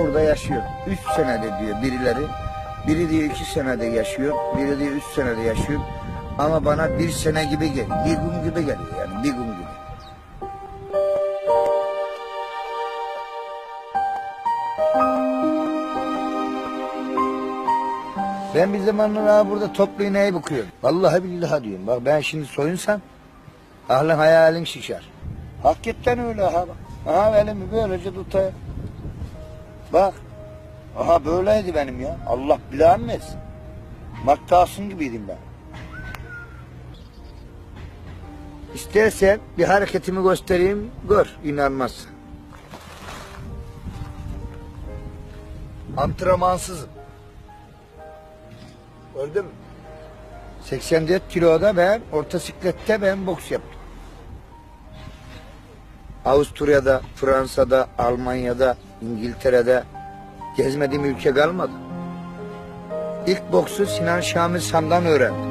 burada yaşıyor. Üç senede diyor birileri. Biri diyor iki senede yaşıyor. Biri diyor üç senede yaşıyor. Ama bana bir sene gibi geliyor. Bir gün gibi geliyor yani bir gün gibi. Ben bir zamanlar ha burada toplu ineği bakıyorum. Vallahi billahi diyorum. Bak ben şimdi soyunsam aklın hayalin şişer. Hakikaten öyle ha. Aha elimi böylece tutayım. Bak. Aha böyleydi benim ya. Allah bilen etsin. Maktasın gibiydim ben. İstersen bir hareketimi göstereyim, gör inanmazsın. Antrenmansızım. Gördün mü? 84 kiloda ben orta siklette ben boks yaptım. Avusturya'da, Fransa'da, Almanya'da, İngiltere'de gezmediğim ülke kalmadı. İlk boksu Sinan Şamil Sam'dan öğrendim.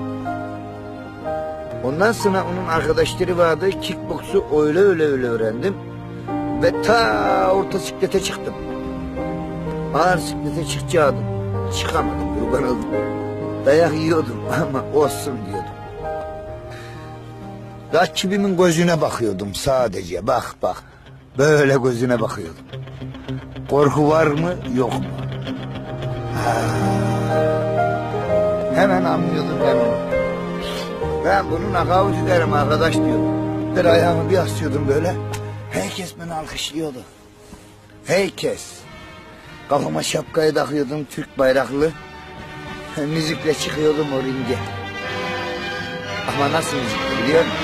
Ondan sonra onun arkadaşları vardı. Kickboksu öyle öyle öyle öğrendim. Ve ta orta siklete çıktım. Ağır siklete çıkacaktım. Çıkamadım kurban. Dayak yiyordum ama olsun diyordum. Rakibimin gözüne bakıyordum sadece. Bak bak. Böyle gözüne bakıyordum. Korku var mı yok mu? Hemen anlıyordum ben onu. Ben bunu nakavut ederim arkadaş diyordum. Bir ayağımı bir asıyordum böyle. Herkes beni alkışlıyordu. Herkes. Kafama şapkayı takıyordum Türk bayraklı. Müzikle çıkıyordum o ringe. Ama nasıl müzik biliyor musun?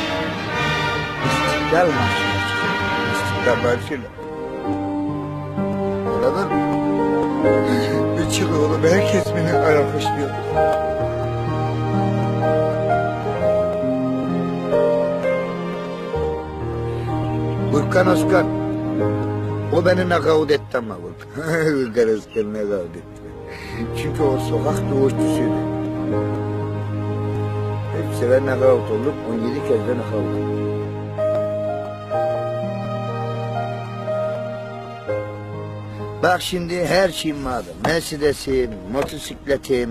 İstiklal marşıyla çıkıyordum. İstiklal marşıyla. Anladın mı? Bir çıkıyordum herkes beni alkışlıyor. Gürkan Özkan. O beni nakavut etti ama. Gürkan Özkan nakavut etti. Çünkü o sokak doğuşçusuydu. Hep sefer nakavut olup 17 kez de nakavut oldu. Bak şimdi her şeyim vardı. Mercedes'im, motosikletim,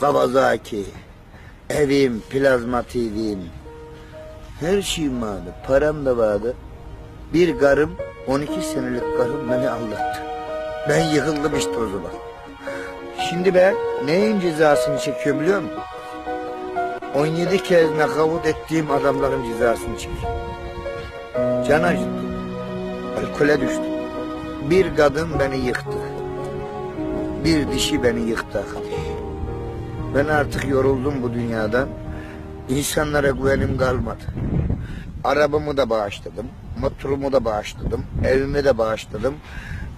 Kawasaki, evim, plazma TV'm. Her şeyim vardı. Param da vardı. Bir karım, 12 senelik karım beni aldattı. Ben yıkıldım işte o zaman. Şimdi ben neyin cezasını çekiyorum biliyor musun? 17 kez nakavut ettiğim adamların cezasını çekiyorum. Can acıttı. Alkole düştüm. Bir kadın beni yıktı. Bir dişi beni yıktı. Ben artık yoruldum bu dünyadan. İnsanlara güvenim kalmadı. Arabamı da bağışladım. Motorumu da bağışladım. Evimi de bağışladım.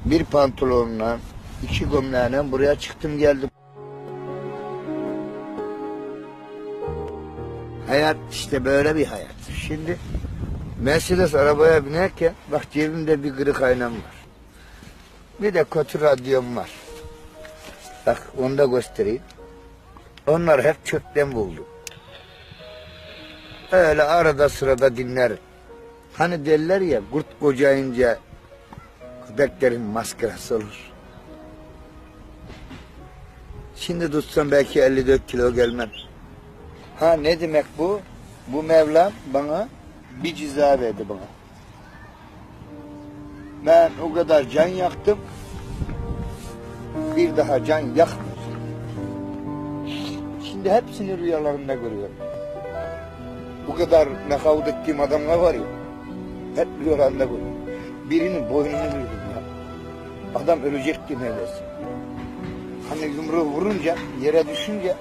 Bir pantolonla, iki gömleğine buraya çıktım geldim. Hayat işte böyle bir hayat. Şimdi Mercedes arabaya binerken bak cebimde bir kırık aynam var. Bir de kötü radyom var. Bak onu da göstereyim. Onlar hep çöpten buldum. Öyle arada sırada dinlerim. Hani derler ya kurt kocayınca köpeklerin maskarası olur. Şimdi tutsam belki 54 kilo gelmem. Ha ne demek bu? Bu Mevlam bana bir ceza verdi bana. Ben o kadar can yaktım. Bir daha can yakmayacağım. Şimdi hepsini rüyalarımda görüyorum. Bu kadar nakavut ettiğim adamlar var ya. Hep rüyalarımda görüyorum. Birinin boynunu kırdım ya. Adam ölecekti neredeyse. Hani yumruğu vurunca, yere düşünce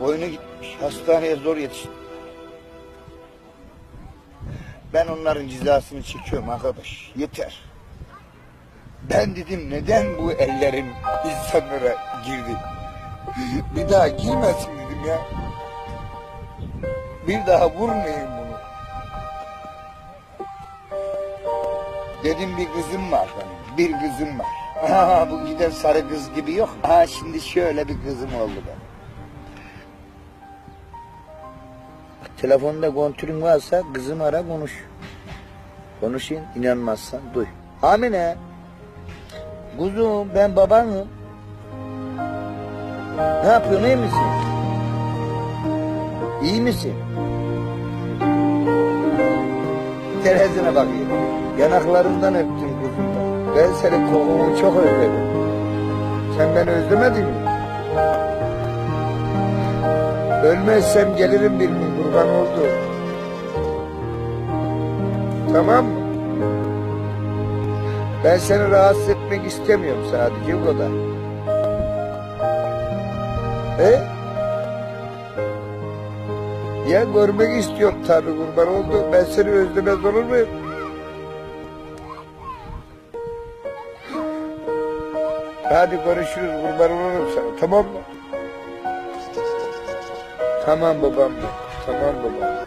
boynu gitmiş. Hastaneye zor yetişti. Ben onların cezasını çekiyorum arkadaş. Yeter. Ben dedim neden bu ellerin insanlara girdi? Bir daha girmesin dedim ya. Bir daha vurmayın bunu. Dedim bir kızım var benim. Bir kızım var. Aha, bu giden sarı kız gibi yok. Ha şimdi şöyle bir kızım oldu benim. Telefonda kontürün varsa kızım ara konuş. Konuşayım inanmazsan duy. Amine. Kuzum ben babanım. Ne yapıyorsun iyi misin? İyi misin? Terazine bakayım. Yanaklarından öptüm kuzum. Ben senin kokunu çok özledim. Sen beni özlemedin mi? Ölmezsem gelirim bir gün kurban oldu. Tamam mı? Ben seni rahatsız etmek istemiyorum sadece bu kadar. He? Ya görmek istiyorum tabii kurban oldu. Ben seni özlemez olur muyum? Hadi görüşürüz kurban olurum sana tamam mı? Tamam babam. Tamam babam.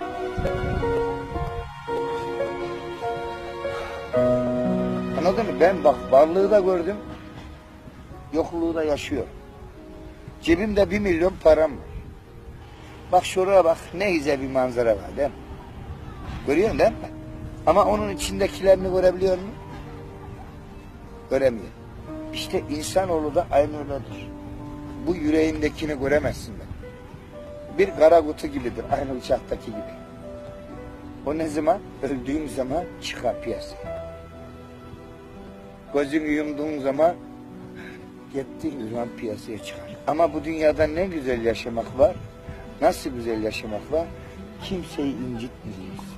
Anladın mı? Ben bak varlığı da gördüm. Yokluğu da yaşıyorum. Cebimde bir milyon param var. Bak şuraya bak ne güzel bir manzara var değil mi? Görüyorsun değil mi? Ama onun içindekilerini görebiliyor musun? Göremiyor. İşte insanoğlu da aynı öyledir. Bu yüreğimdekini göremezsin. Bir kara kutu gibidir aynı uçaktaki gibi. O ne zaman? Öldüğün zaman çıkar piyasaya. Gözünü yumduğun zaman gittiğin zaman piyasaya çıkar. Ama bu dünyada ne güzel yaşamak var. Nasıl güzel yaşamak var? Kimseyi incitmeyeceksin.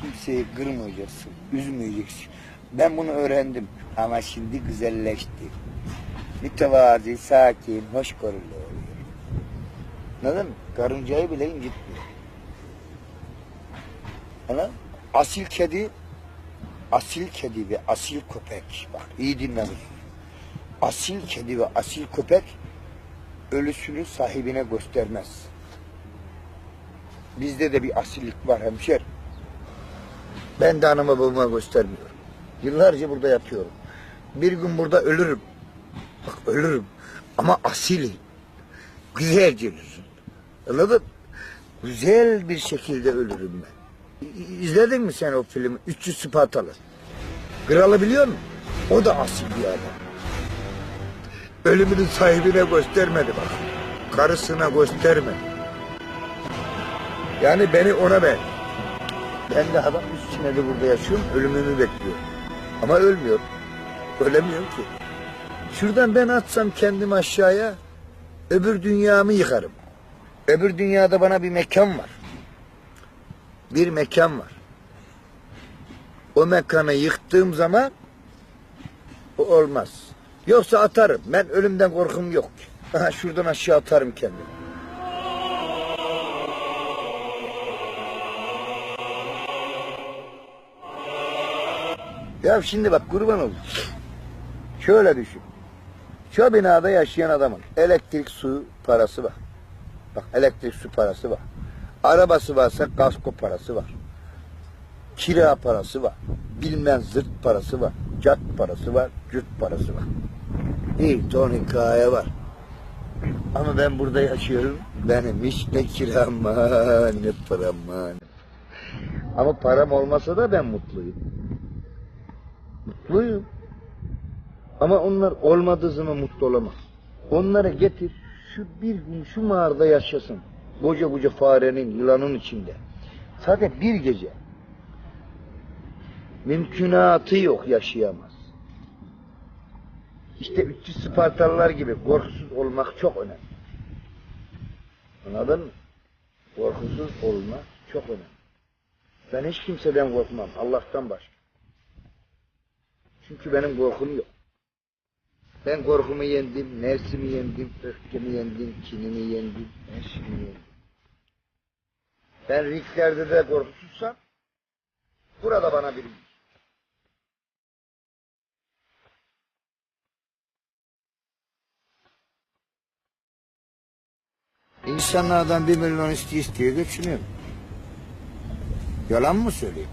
Kimseyi kırmayacaksın. Üzmeyeceksin. Ben bunu öğrendim. Ama şimdi güzelleşti. Mütevazi, sakin, hoşgörülü mı? Karıncayı bile incitmiyor. Mı? Asil kedi, asil kedi ve asil köpek. Bak iyi dinle. bunu. Asil kedi ve asil köpek ölüsünü sahibine göstermez. Bizde de bir asillik var hemşer. Ben de anama babama göstermiyorum. Yıllarca burada yapıyorum. Bir gün burada ölürüm. Bak ölürüm. Ama asilim. Güzelce ölürüm. Anladın? Güzel bir şekilde ölürüm ben. İzledin mi sen o filmi? 300 Spartalı. Kralı biliyor musun? O da asil bir adam. Ölümünün sahibine göstermedi bak. Karısına göstermedi. Yani beni ona ver. Ben de adam üç senedir burada yaşıyorum. Ölümümü bekliyorum. Ama ölmüyor. Ölemiyorum ki. Şuradan ben atsam kendimi aşağıya öbür dünyamı yıkarım. Öbür dünyada bana bir mekan var. Bir mekan var. O mekanı yıktığım zaman o olmaz. Yoksa atarım. Ben ölümden korkum yok. Şuradan aşağı atarım kendimi. Ya şimdi bak kurban olayım. Şöyle düşün. Şu binada yaşayan adamın elektrik su parası var. Bak elektrik su parası var. Arabası varsa kasko parası var. Kira parası var. Bilmem zırt parası var. Cat parası var. Cürt parası var. Bir ton hikaye var. Ama ben burada yaşıyorum. Benim hiç ne kiram var ne param var. Ama param olmasa da ben mutluyum. Mutluyum. Ama onlar olmadığı zaman mutlu olamaz. Onları getir, şu bir gün şu mağarada yaşasın. Koca koca farenin, yılanın içinde. Sadece bir gece. Mümkünatı yok yaşayamaz. İşte 300 Spartalılar gibi korkusuz olmak çok önemli. Anladın mı? Korkusuz olmak çok önemli. Ben hiç kimseden korkmam. Allah'tan başka. Çünkü benim korkum yok. Ben korkumu yendim, nefsimi yendim, öfkemi yendim, kinimi yendim, her şeyimi yendim. Ben riklerde de korkusuzsam, burada bana bir İnsanlardan bir milyon istiyor geçiniyor. Yalan mı söyleyeyim?